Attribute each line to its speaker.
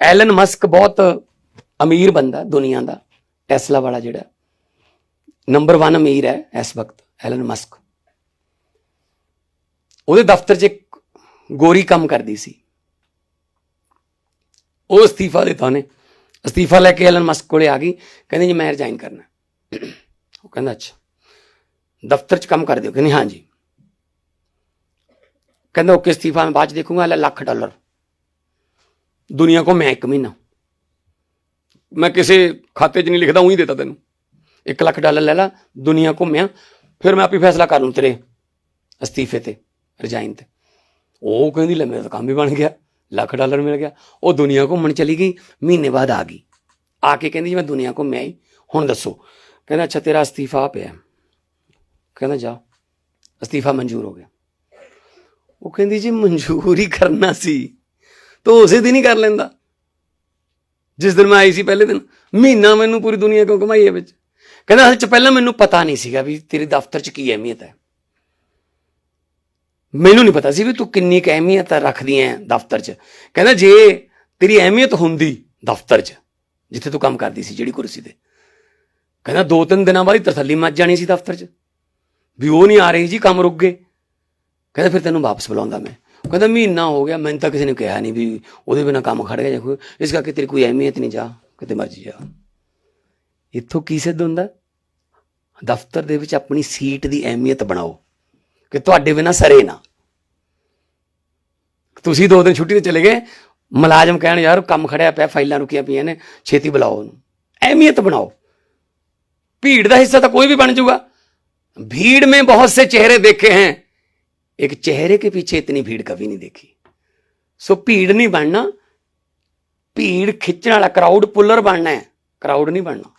Speaker 1: Allen Musk ਬਹੁਤ ਅਮੀਰ ਬੰਦਾ ਦੁਨੀਆ ਦਾ ਟੈਸਲਾ ਵਾਲਾ ਜਿਹੜਾ। ਨੰਬਰ 1 ਅਮੀਰ ਹੈ ਇਸ ਵਕਤ ਐਲਨ ਮਸਕ ਉਹਦੇ ਦਫ਼ਤਰ 'ਚ ਇੱਕ ਗੋਰੀ ਕੰਮ ਕਰਦੀ ਸੀ। ਉਹ ਅਸਤੀਫਾ ਦਿੱਤਾ ਉਹਨੇ। ਅਸਤੀਫਾ ਲੈ ਕੇ ਐਲਨ ਮਸਕ ਕੋਲੇ ਆ ਗਈ, ਕਹਿੰਦੀ ਜੀ ਮੈਂ ਰਿਜ਼ਾਈਨ ਕਰਨਾ। ਉਹ ਕਹਿੰਦਾ, ਅੱਛਾ। ਦਫ਼ਤਰ 'ਚ ਕੰਮ ਕਰ ਦਿਓ ਕਹਿੰਦੀ, ਹਾਂਜੀ। ਕਹਿੰਦਾ, ਓਕੇ ਅਸਤੀਫਾ, ਮੈਂ ਬਾਅਦ 'ਚ ਦੇਖੂੰਗਾ, ਲੈ ਲੱਖ ਡਾਲਰ। ਦੁਨੀਆ ਕੋ ਮੈਂ ਇੱਕ ਮਹੀਨਾ। ਮੈਂ ਕਿਸੇ ਖਾਤੇ 'ਚ ਨਹੀਂ ਲਿਖਦਾ, ਉਹੀ ਦੇਤਾ ਤੈਨੂੰ। 1 ਲੱਖ ਡਾਲਰ ਲੈ ਲਾ, ਦੁਨੀਆ ਘੁੰਮਿਆ ਫਿਰ ਮੈਂ ਆਪੇ ਫੈਸਲਾ ਕਰ ਲੂੰ ਤੇਰੇ ਅਸਤੀਫੇ ਤੇ, ਰਿਜ਼ਾਈਨ ਤੇ। ਉਹ ਕਹਿੰਦੀ, ਲੈ ਮੇਰਾ ਤਾਂ ਕੰਮ ਹੀ ਬਣ ਗਿਆ, ਲੱਖ ਡਾਲਰ ਮਿਲ ਗਿਆ। ਉਹ ਦੁਨੀਆ ਘੁੰਮਣ ਚਲੀ ਗਈ, ਮਹੀਨੇ ਬਾਅਦ ਆ ਗਈ। ਆ ਕੇ ਕਹਿੰਦੀ ਜੀ ਮੈਂ ਦੁਨੀਆ ਘੁੰਮਿਆ ਹੀ, ਹੁਣ ਦੱਸੋ। ਕਹਿੰਦਾ, ਅੱਛਾ, ਤੇਰਾ ਅਸਤੀਫਾ ਪਿਆ। ਕਹਿੰਦਾ, ਜਾ, ਅਸਤੀਫਾ ਮਨਜ਼ੂਰ ਹੋ ਗਿਆ। ਉਹ ਕਹਿੰਦੀ, ਜੀ, ਮਨਜ਼ੂਰ ਹੀ ਕਰਨਾ ਸੀ। ਤਾਂ ਉਸੇ ਦਿਨ ਹੀ ਕਰ ਲੈਂਦਾ। ਜਿਸ ਦਿਨ ਮੈਂ ਆਈ ਸੀ ਪਹਿਲੇ ਦਿਨ, ਮਹੀਨਾ ਮੈਨੂੰ ਪੂਰੀ ਦੁਨੀਆ ਕਿਉਂ ਘੁਮਾਈ ਹੈ ਵਿੱਚ? ਕਹਿੰਦਾ ਅਸਲ ਚ ਪਹਿਲਾਂ ਮੈਨੂੰ ਪਤਾ ਨਹੀਂ ਸੀਗਾ ਵੀ ਤੇਰੇ ਦਫ਼ਤਰ ਚ ਕੀ ਅਹਿਮੀਅਤ ਹੈ। ਮੈਨੂੰ ਨਹੀਂ ਪਤਾ ਸੀ ਵੀ ਤੂੰ ਕਿੰਨੀ ਕੁ ਅਹਿਮੀਅਤ ਰੱਖਦੀ ਹੈ ਦਫ਼ਤਰ 'ਚ। ਕਹਿੰਦਾ, ਜੇ ਤੇਰੀ ਅਹਿਮੀਅਤ ਹੁੰਦੀ ਦਫ਼ਤਰ 'ਚ, ਜਿੱਥੇ ਤੂੰ ਕੰਮ ਕਰਦੀ ਸੀ, ਜਿਹੜੀ ਕੁਰਸੀ ਤੇ। ਕਹਿੰਦਾ, ਦੋ ਤਿੰਨ ਦਿਨਾਂ ਬਾਅਦ ਹੀ ਤਸੱਲੀ ਮੱਚ ਜਾਣੀ ਸੀ ਦਫ਼ਤਰ 'ਚ। ਵੀ ਉਹ ਨਹੀਂ ਆ ਰਹੀ ਜੀ, ਕੰਮ ਰੁਕ ਗਏ। ਕਹਿੰਦਾ ਫਿਰ ਤੈਨੂੰ ਵਾਪਸ ਬੁਲਾਉਂਦਾ ਮੈਂ। ਕਹਿੰਦਾ ਮਹੀਨਾ ਹੋ ਗਿਆ, ਮੈਨੂੰ ਤਾਂ ਕਿਸੇ ਨੇ ਕਿਹਾ ਨਹੀਂ ਵੀ ਉਹਦੇ ਬਿਨਾ ਕੰਮ ਖੜ ਗਿਆ ਜਾਂ ਕੋਈ। ਇਸ ਕਰਕੇ ਤੇਰੀ ਕੋਈ ਅਹਿਮੀਅਤ ਨਹੀਂ, ਜਾ, ਕਿਤੇ ਮਰਜ਼ੀ ਜਾ। ਇੱਥੋਂ ਕੀ ਸਿੱਧ ਹੁੰਦਾ? ਦਫ਼ਤਰ ਦੇ ਵਿੱਚ ਆਪਣੀ ਸੀਟ ਦੀ ਅਹਿਮੀਅਤ ਬਣਾਓ, ਕਿ ਤੁਹਾਡੇ ਬਿਨਾ ਸਰੇ ਨਾ। ਤੁਸੀਂ ਦੋ ਦਿਨ ਛੁੱਟੀ ਤੇ ਚਲੇ ਗਏ, ਮੁਲਾਜ਼ਮ ਕਹਿਣ, ਯਾਰ ਕੰਮ ਖੜਿਆ ਪਿਆ, ਫਾਈਲਾਂ ਰੁਕੀਆਂ ਪਈਆਂ ਨੇ, ਛੇਤੀ ਬੁਲਾਓ ਉਹਨੂੰ। ਅਹਿਮੀਅਤ ਬਣਾਓ। ਭੀੜ ਦਾ ਹਿੱਸਾ ਤਾਂ ਕੋਈ ਵੀ ਬਣ ਜਾਊਗਾ। ਭੀੜ ਮੇ ਬਹੁਤ ਸੇ ਚਿਹਰੇ ਦੇਖੇ ਹੈ। एक चेहरे के पीछे इतनी भीड़ कभी नहीं देखी सो भीड़ नहीं बनना भीड़ खिंचने वाला क्राउड पुलर बनना है क्राउड नहीं बनना